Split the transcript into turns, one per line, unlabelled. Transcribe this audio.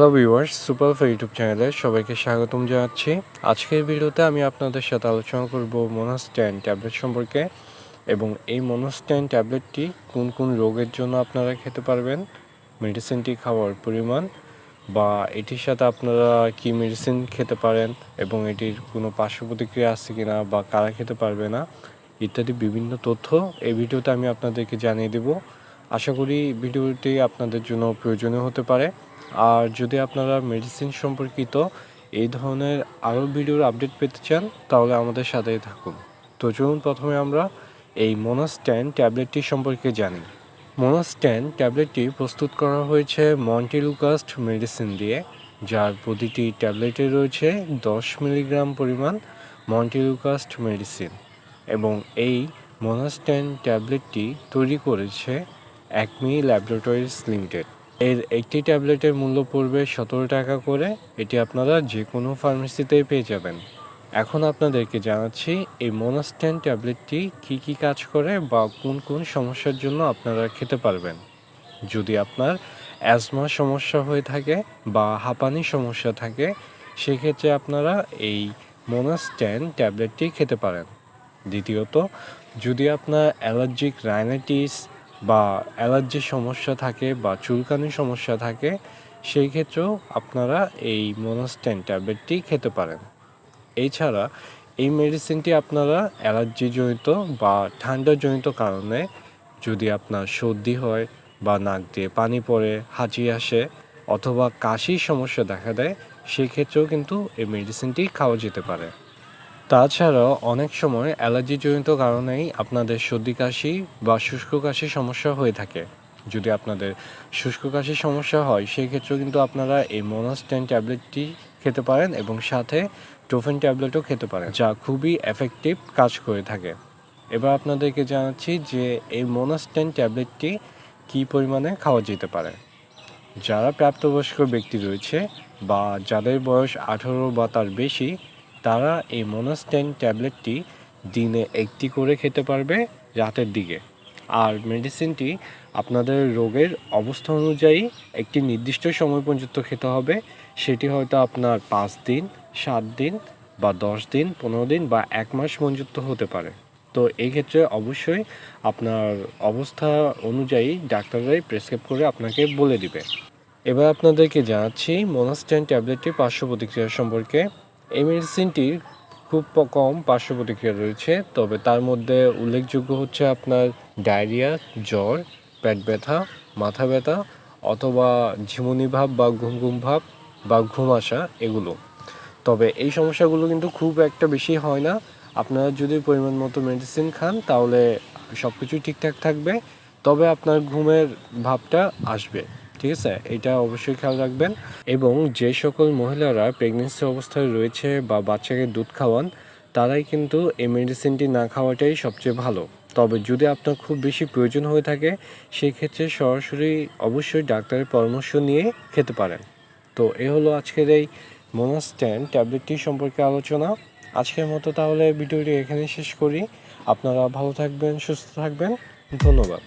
Hello viewers super YouTube চ্যানেলে সবাইকে স্বাগতম জানাচ্ছি। আজকের ভিডিওতে আমি আপনাদের সাথে আলোচনা করব মনোস্ট্যান ট্যাবলেট সম্পর্কে এবং এই মনোস্ট্যান ট্যাবলেটটি কোন কোন রোগের জন্য আপনারা খেতে পারবেন মেডিসিনটি খাওয়ার পরিমাণ বা এটির সাথে আপনারা কি মেডিসিন খেতে পারেন এবং এটির কোনো পার্শ্ব প্রতিক্রিয়া আছে কিনা বা কারা খেতে পারবে না ইত্যাদি বিভিন্ন তথ্য এই ভিডিওতে আমি আপনাদেরকে জানিয়ে দেব। আশা করি ভিডিওটি আপনাদের জন্য প্রয়োজনীয় হতে পারে। আর যদি আপনারা মেডিসিন সম্পর্কিত এই ধরনের আরও ভিডিওর আপডেট পেতে চান, তাহলে আমাদের সাথেই থাকুন। তো চলুন প্রথমে আমরা এই মোনোস্ট্যান ট্যাবলেটটি সম্পর্কে জানি। মোনোস্ট্যান ট্যাবলেটটি প্রস্তুত করা হয়েছে মন্টিলুকাস্ট মেডিসিন দিয়ে, যার প্রতিটি ট্যাবলেটে রয়েছে দশ মিলিগ্রাম পরিমাণ মন্টিলুকাস্ট মেডিসিন এবং এই মোনোস্ট্যান ট্যাবলেটটি তৈরি করেছে অ্যাকমি ল্যাবরেটরিজ লিমিটেড এর একটি ট্যাবলেটের মূল্য পড়বে সতেরো টাকা করে। এটি আপনারা যে কোনো ফার্মেসিতেই পেয়ে যাবেন। এখন আপনাদেরকে জানাচ্ছি, এই মোনাস্ট্যান ট্যাবলেটটি কি কি কাজ করে বা কোন কোন সমস্যার জন্য আপনারা খেতে পারবেন। যদি আপনার অ্যাজমা সমস্যা হয়ে থাকে বা হাঁপানি সমস্যা থাকে, সেক্ষেত্রে আপনারা এই মোনাস্ট্যান ট্যাবলেটটি খেতে পারেন। দ্বিতীয়ত, যদি আপনার অ্যালার্জিক রাইনাইটিস বা অ্যালার্জির সমস্যা থাকে বা চুলকানির সমস্যা থাকে, সেই ক্ষেত্রেও আপনারা এই মোনোস্ট্যান ট্যাবলেটটি খেতে পারেন। এছাড়া এই মেডিসিনটি আপনারা অ্যালার্জিজনিত বা ঠান্ডাজনিত কারণে যদি আপনার সর্দি হয় বা নাক দিয়ে পানি পড়ে, হাঁচি আসে অথবা কাশির সমস্যা দেখা দেয় সেক্ষেত্রেও কিন্তু এই মেডিসিনটি খাওয়া যেতে পারে। তাছাড়াও অনেক সময় অ্যালার্জিজনিত কারণেই আপনাদের সর্দি কাশি বা শুষ্ক কাশির সমস্যা হয়ে থাকে। যদি আপনাদের শুষ্ক কাশির সমস্যা হয়, সেই ক্ষেত্রেও কিন্তু আপনারা এই মোনোস্ট্যান ট্যাবলেটটি খেতে পারেন এবং সাথে টোফেন ট্যাবলেটও খেতে পারেন, যা খুবই এফেক্টিভ কাজ করে থাকে। এবার আপনাদেরকে জানাচ্ছি যে এই মোনোস্ট্যান ট্যাবলেটটি কী পরিমাণে খাওয়া যেতে পারে। যারা প্রাপ্তবয়স্ক ব্যক্তি রয়েছে বা যাদের বয়স আঠারো বা তার বেশি তারা এই মোনোস্ট্যান ট্যাবলেটটি দিনে একটি করে খেতে পারবে রাতের দিকে। আর মেডিসিনটি আপনাদের রোগের অবস্থা অনুযায়ী একটি নির্দিষ্ট সময় পর্যন্ত খেতে হবে। সেটি হয়তো আপনার পাঁচ দিন, সাত দিন বা দশ দিন, পনেরো দিন বা এক মাস পর্যন্ত হতে পারে। তো এই ক্ষেত্রে অবশ্যই আপনার অবস্থা অনুযায়ী ডাক্তাররাই প্রেসক্রাইব করে আপনাকে বলে দিবে। এবার আপনাদেরকে জানাচ্ছি মোনাস্ট্যান ট্যাবলেটটির পার্শ্ব প্রতিক্রিয়া সম্পর্কে। এই মেডিসিনটির খুব কম পার্শ্ব প্রতিক্রিয়া রয়েছে, তবে তার মধ্যে উল্লেখযোগ্য হচ্ছে আপনার ডায়রিয়া, জ্বর, পেট ব্যথা, মাথা ব্যথা অথবা ঝিমুনি ভাব বা ঘুম ঘুম ভাব বা ঘুম আসা এগুলো। তবে এই সমস্যাগুলো কিন্তু খুব একটা বেশি হয় না। আপনারা যদি পরিমাণ মতো মেডিসিন খান, তাহলে সব কিছুই ঠিকঠাক থাকবে, তবে আপনার ঘুমের ভাবটা আসবে। ঠিক আছে, এটা অবশ্যই খেয়াল রাখবেন। এবং যে সকল মহিলারা প্রেগনেন্সি অবস্থায় রয়েছে বা বাচ্চাকে দুধ খাওয়ান, তারাই কিন্তু এই মেডিসিনটি না খাওয়াটাই সবচেয়ে ভালো। তবে যদি আপনার খুব বেশি প্রয়োজন হয়ে থাকে সেই ক্ষেত্রে সরাসরি অবশ্যই ডাক্তারের পরামর্শ নিয়ে খেতে পারেন। তো এ হলো আজকের এই মোনোস্ট্যান ট্যাবলেটটি সম্পর্কে আলোচনা। আজকের মতো তাহলে ভিডিওটি এখানে শেষ করি। আপনারা ভালো থাকবেন, সুস্থ থাকবেন। ধন্যবাদ।